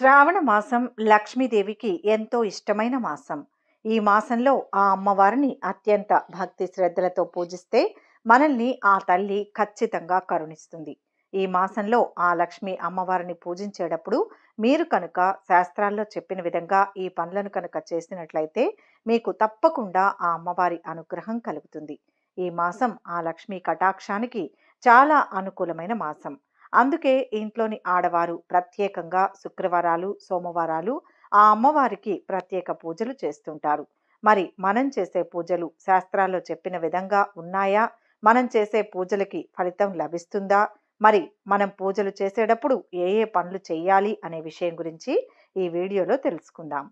శ్రావణ మాసం లక్ష్మీదేవికి ఎంతో ఇష్టమైన మాసం. ఈ మాసంలో ఆ అమ్మవారిని అత్యంత భక్తి శ్రద్ధలతో పూజిస్తే మనల్ని ఆ తల్లి ఖచ్చితంగా కరుణిస్తుంది. ఈ మాసంలో ఆ లక్ష్మి అమ్మవారిని పూజించేటప్పుడు మీరు కనుక శాస్త్రాల్లో చెప్పిన విధంగా ఈ పనులను కనుక చేసినట్లయితే మీకు తప్పకుండా ఆ అమ్మవారి అనుగ్రహం కలుగుతుంది. ఈ మాసం ఆ లక్ష్మి కటాక్షానికి చాలా అనుకూలమైన మాసం. అందుకే ఇంట్లోని ఆడవారు ప్రత్యేకంగా శుక్రవారాలు సోమవారాలు ఆ అమ్మవారికి ప్రత్యేక పూజలు చేస్తుంటారు. మరి మనం చేసే పూజలు శాస్త్రాల్లో చెప్పిన విధంగా ఉన్నాయా? మనం చేసే పూజలకి ఫలితం లభిస్తుందా? మరి మనం పూజలు చేసేటప్పుడు ఏ ఏ పనులు చేయాలి అనే విషయం గురించి ఈ వీడియోలో తెలుసుకుందాం.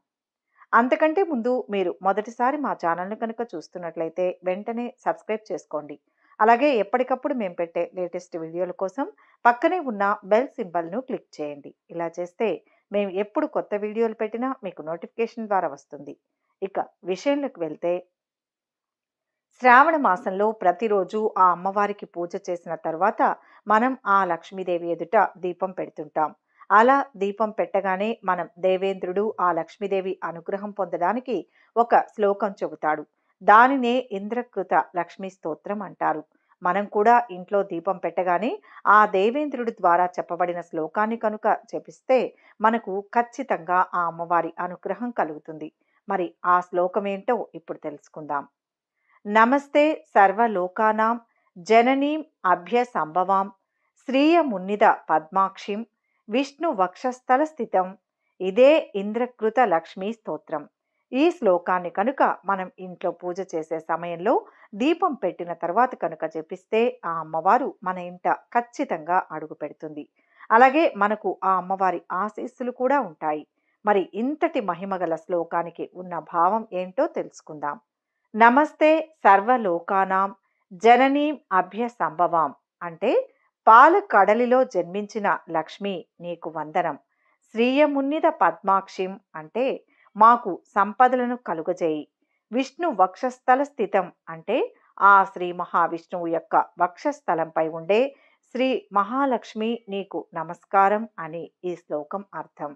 అంతకంటే ముందు మీరు మొదటిసారి మా ఛానల్ను కనుక చూస్తున్నట్లయితే వెంటనే సబ్స్క్రైబ్ చేసుకోండి. అలాగే ఎప్పటికప్పుడు మేము పెట్టే లేటెస్ట్ వీడియోల కోసం పక్కనే ఉన్న బెల్ సింబల్ను క్లిక్ చేయండి. ఇలా చేస్తే మేము ఎప్పుడు కొత్త వీడియోలు పెట్టినా మీకు నోటిఫికేషన్ ద్వారా వస్తుంది. ఇక విషయంలోకి వెళ్తే శ్రావణ మాసంలో ప్రతిరోజు ఆ అమ్మవారికి పూజ చేసిన తర్వాత మనం ఆ లక్ష్మీదేవి ఎదుట దీపం పెడుతుంటాం. అలా దీపం పెట్టగానే మనం దేవేంద్రుడు ఆ లక్ష్మీదేవి అనుగ్రహం పొందడానికి ఒక శ్లోకం చెబుతాడు. దానినే ఇంద్రకృత లక్ష్మీ స్తోత్రం అంటారు. మనం కూడా ఇంట్లో దీపం పెట్టగానే ఆ దేవేంద్రుడి ద్వారా చెప్పబడిన శ్లోకాన్ని కనుక జపిస్తే మనకు ఖచ్చితంగా ఆ అమ్మవారి అనుగ్రహం కలుగుతుంది. మరి ఆ శ్లోకం ఏంటో ఇప్పుడు తెలుసుకుందాం. నమస్తే సర్వలోకానాం జననీం అభ్య సంభవాం శ్రీయ మున్నిద పద్మాక్షిం విష్ణు వక్షస్థల స్థితం ఇదే ఇంద్రకృత లక్ష్మీ స్తోత్రం. ఈ శ్లోకాన్ని కనుక మనం ఇంట్లో పూజ చేసే సమయంలో దీపం పెట్టిన తర్వాత కనుక జపిస్తే ఆ అమ్మవారు మన ఇంట ఖచ్చితంగా అడుగు పెడుతుంది. అలాగే మనకు ఆ అమ్మవారి ఆశీస్సులు కూడా ఉంటాయి. మరి ఇంతటి మహిమగల శ్లోకానికి ఉన్న భావం ఏంటో తెలుసుకుందాం. నమస్తే సర్వలోకానాం జననీం అభ్య సంభవాం అంటే పాల కడలిలో జన్మించిన లక్ష్మి నీకు వందనం. శ్రీయమున్నిద పద్మాక్షిం అంటే మాకు సంపదలను కలుగజేయి. విష్ణు వక్షస్థల స్థితం అంటే ఆ శ్రీ మహావిష్ణువు యొక్క వక్షస్థలంపై ఉండే శ్రీ మహాలక్ష్మి నీకు నమస్కారం అని ఈ శ్లోకం అర్థం.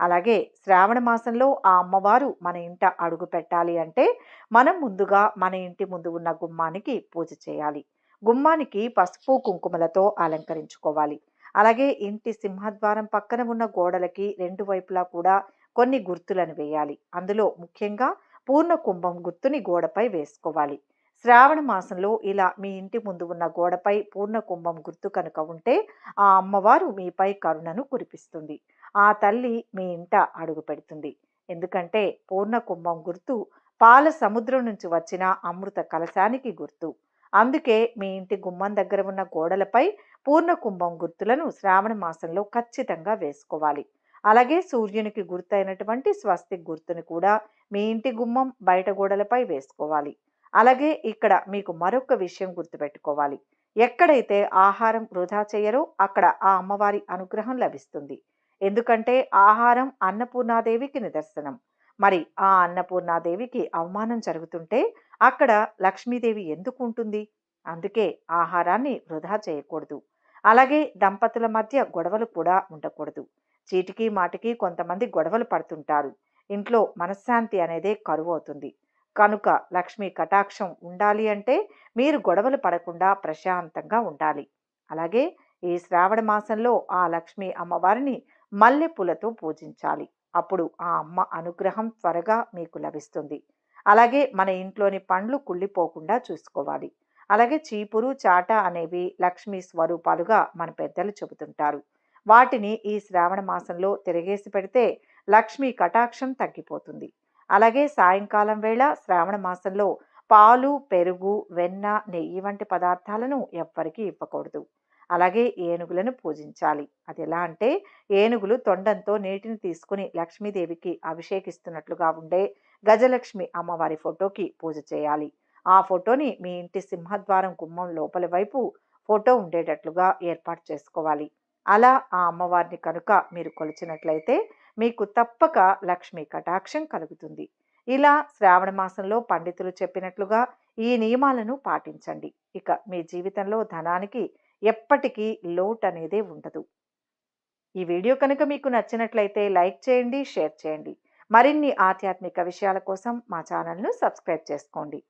అలాగే శ్రావణ మాసంలో ఆ అమ్మవారు మన ఇంట అడుగు పెట్టాలి అంటే మనం ముందుగా మన ఇంటి ముందు ఉన్న గుమ్మానికి పూజ చేయాలి. గుమ్మానికి పసుపు కుంకుమలతో అలంకరించుకోవాలి. అలాగే ఇంటి సింహద్వారం పక్కన ఉన్న గోడలకి రెండు వైపులా కూడా కొన్ని గుర్తులను వేయాలి. అందులో ముఖ్యంగా పూర్ణ కుంభం గుర్తుని గోడపై వేసుకోవాలి. శ్రావణ మాసంలో ఇలా మీ ఇంటి ముందు ఉన్న గోడపై పూర్ణ కుంభం గుర్తు కనుక ఉంటే ఆ అమ్మవారు మీపై కరుణను కురిపిస్తుంది. ఆ తల్లి మీ ఇంట అడుగు పెడుతుంది. ఎందుకంటే పూర్ణ కుంభం గుర్తు పాల సముద్రం నుంచి వచ్చిన అమృత కలశానికి గుర్తు. అందుకే మీ ఇంటి గుమ్మం దగ్గర ఉన్న గోడలపై పూర్ణ కుంభం గుర్తులను శ్రావణ మాసంలో ఖచ్చితంగా వేసుకోవాలి. అలాగే సూర్యునికి గుర్తైనటువంటి స్వస్తిక్ గుర్తుని కూడా మీ ఇంటి గుమ్మం బయట గోడలపై వేసుకోవాలి. అలాగే ఇక్కడ మీకు మరొక విషయం గుర్తుపెట్టుకోవాలి. ఎక్కడైతే ఆహారం వృధా చేయరో అక్కడ ఆ అమ్మవారి అనుగ్రహం లభిస్తుంది. ఎందుకంటే ఆహారం అన్నపూర్ణాదేవికి నిదర్శనం. మరి ఆ అన్నపూర్ణాదేవికి అవమానం జరుగుతుంటే అక్కడ లక్ష్మీదేవి ఎందుకు ఉంటుంది అందుకే ఆహారాన్ని వృధా చేయకూడదు. అలాగే దంపతుల మధ్య గొడవలు కూడా ఉండకూడదు. చీటికి మాటికి కొంతమంది గొడవలు పడుతుంటారు. ఇంట్లో మనశ్శాంతి అనేదే కరువు అవుతుంది కనుక లక్ష్మి కటాక్షం ఉండాలి అంటే మీరు గొడవలు పడకుండా ప్రశాంతంగా ఉండాలి. అలాగే ఈ శ్రావణ మాసంలో ఆ లక్ష్మి అమ్మవారిని మల్లెపూలతో పూజించాలి. అప్పుడు ఆ అమ్మ అనుగ్రహం త్వరగా మీకు లభిస్తుంది. అలాగే మన ఇంట్లోని పండ్లు కుళ్ళిపోకుండా చూసుకోవాలి. అలాగే చీపురు చాట అనేవి లక్ష్మీ స్వరూపాలుగా మన పెద్దలు చెబుతుంటారు. వాటిని ఈ శ్రావణ మాసంలో తిరగేసి పెడితే లక్ష్మీ కటాక్షం తగ్గిపోతుంది. అలాగే సాయంకాలం వేళ శ్రావణ మాసంలో పాలు పెరుగు వెన్న నెయ్యి వంటి పదార్థాలను ఎవ్వరికీ ఇవ్వకూడదు. అలాగే ఏనుగులను పూజించాలి. అది ఎలా అంటే ఏనుగులు తొండంతో నీటిని తీసుకుని లక్ష్మీదేవికి అభిషేకిస్తున్నట్లుగా ఉండే గజలక్ష్మి అమ్మవారి ఫోటోకి పూజ చేయాలి. ఆ ఫోటోని మీ ఇంటి సింహద్వారం గుమ్మం లోపలి వైపు ఫోటో ఉండేటట్లుగా ఏర్పాటు చేసుకోవాలి. అలా ఆ అమ్మవారిని కనుక మీరు కొలిచినట్లయితే మీకు తప్పక లక్ష్మీ కటాక్షం కలుగుతుంది. ఇలా శ్రావణ మాసంలో పండితులు చెప్పినట్లుగా ఈ నియమాలను పాటించండి. ఇక మీ జీవితంలో ధనానికి ఎప్పటికీ లోటు అనేదే ఉండదు. ఈ వీడియో కనుక మీకు నచ్చినట్లయితే లైక్ చేయండి షేర్ చేయండి. మరిన్ని ఆధ్యాత్మిక విషయాల కోసం మా ఛానల్ను సబ్స్క్రైబ్ చేసుకోండి.